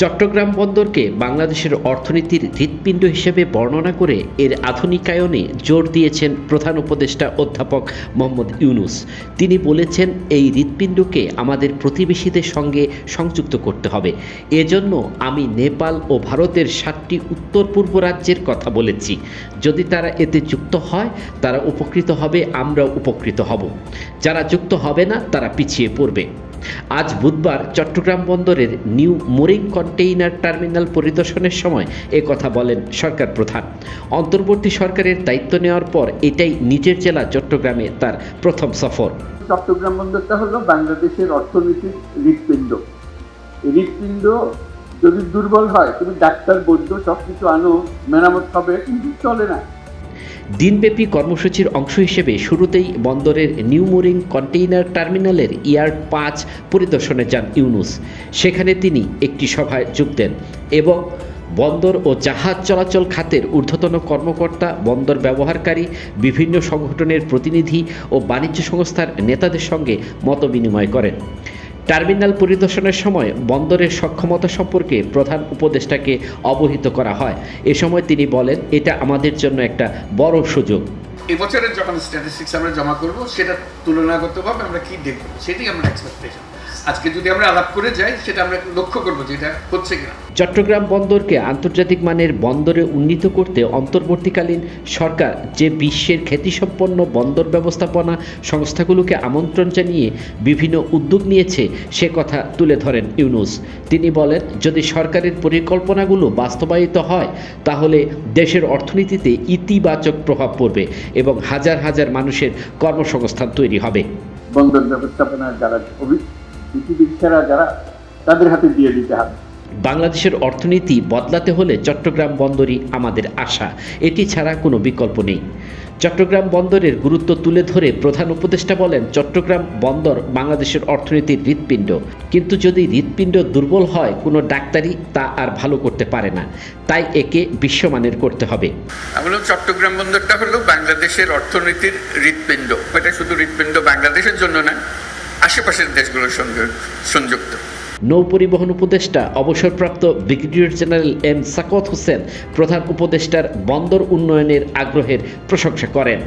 চট্টগ্রাম বন্দরকে বাংলাদেশের অর্থনীতির হৃৎপিণ্ড হিসেবে বর্ণনা করে এর আধুনিকায়নে জোর দিয়েছেন প্রধান উপদেষ্টা অধ্যাপক মোহাম্মদ ইউনুস। তিনি বলেছেন, এই হৃৎপিণ্ডকে আমাদের প্রতিবেশীদের সঙ্গে সংযুক্ত করতে হবে। এজন্য আমি নেপাল ও ভারতের সাতটি উত্তর পূর্ব রাজ্যের কথা বলেছি। যদি তারা এতে যুক্ত হয়, তারা উপকৃত হবে, আমরাও উপকৃত হব। যারা যুক্ত হবে না, তারা পিছিয়ে পড়বে। আজ বুধবার চট্টগ্রাম বন্দরের নিউ মোরিং কন্টেইনার টার্মিনাল পরিদর্শনের সময় এ কথা বলেন সরকার প্রধান। অন্তর্বর্তী সরকারের দায়িত্ব নেওয়ার পর এটাই নিজের জেলা চট্টগ্রামে তার প্রথম সফর। চট্টগ্রাম বন্দরটা হলো বাংলাদেশের অর্থনীতির হৃৎপিণ্ড। হৃৎপিণ্ড যদি দুর্বল হয়, তুমি ডাক্তার, বৈদ্য সব কিছু আনো, মেরামত হবে, কিন্তু চলে না। দিনব্যাপী কর্মসূচির অংশ হিসেবে শুরুতেই বন্দরের নিউ মোরিং কন্টেইনার টার্মিনালের ইয়ার্ড পাঁচ পরিদর্শনে যান ইউনুস। সেখানে তিনি একটি সভায় যোগ দেন এবং বন্দর ও জাহাজ চলাচল খাতের ঊর্ধ্বতন কর্মকর্তা, বন্দর ব্যবহারকারী, বিভিন্ন সংগঠনের প্রতিনিধি ও বাণিজ্য সংস্থার নেতাদের সঙ্গে মতবিনিময় করেন। টার্মিনাল পরিদর্শনের সময় বন্দরের সক্ষমতা সম্পর্কে প্রধান উপদেষ্টাকে অবহিত করা হয়। এ সময় তিনি বলেন, এটা আমাদের জন্য একটা বড় সুযোগ। এবছরের যখন স্ট্যাটিস্টিক্স আমরা জমা করব, সেটা তুলনাগতভাবে আমরা কি দেখব, সেটাই আমরা এক্সপেকটেশন আজকে যদি আমরা আলাপ করে যাই সেটা আমরা লক্ষ্য করব যে এটা হচ্ছে কিনা। চট্টগ্রাম বন্দরকে আন্তর্জাতিক মানের বন্দরে উন্নীত করতে অন্তর্বর্তীকালীন সরকার যে বিশ্বের খ্যাতিসম্পন্ন বন্দর ব্যবস্থাপনা সংস্থাগুলোকে আমন্ত্রণ জানিয়ে বিভিন্ন উদ্যোগ নিয়েছে সে কথা তুলে ধরেন ইউনুস। তিনি বলেন যদি সরকারের পরিকল্পনাগুলো বাস্তবায়িত হয় তাহলে দেশের অর্থনীতিতে ইতিবাচক প্রভাব পড়বে এবং হাজার হাজার মানুষের কর্মসংস্থান তৈরি হবে। বন্দর ব্যবস্থাপনার যারা পৃথিবীর সেরা যারা তাদের হাতে দিয়ে দিতে হবে। বাংলাদেশের অর্থনীতি বদলাতে হলে চট্টগ্রাম বন্দরই আমাদের আশা। এটি ছাড়া কোনো বিকল্প নেই। চট্টগ্রাম বন্দরের গুরুত্ব তুলে ধরে প্রধান উপদেষ্টা বলেন চট্টগ্রাম বন্দর বাংলাদেশের অর্থনীতির হৃৎপিণ্ড। কিন্তু যদি হৃৎপিণ্ড দুর্বল হয় কোনো ডাক্তারই তা আর ভালো করতে পারে না। তাই একে বিশ্বমানের করতে হবে। আমি বললাম চট্টগ্রাম বন্দরটা হলো বাংলাদেশের অর্থনীতির হৃৎপিণ্ড। এটা শুধু হৃৎপিণ্ড বাংলাদেশের জন্য না আশেপাশের দেশগুলোর সঙ্গে সংযুক্ত। নৌ পরিবহন উপদেষ্টা, অবসরপ্রাপ্ত ব্রিগেডিয়ার জেনারেল এম সাকত হোসেন প্রধান উপদেষ্টার বন্দর উন্নয়নের আগ্রহের প্রশংসা করেন।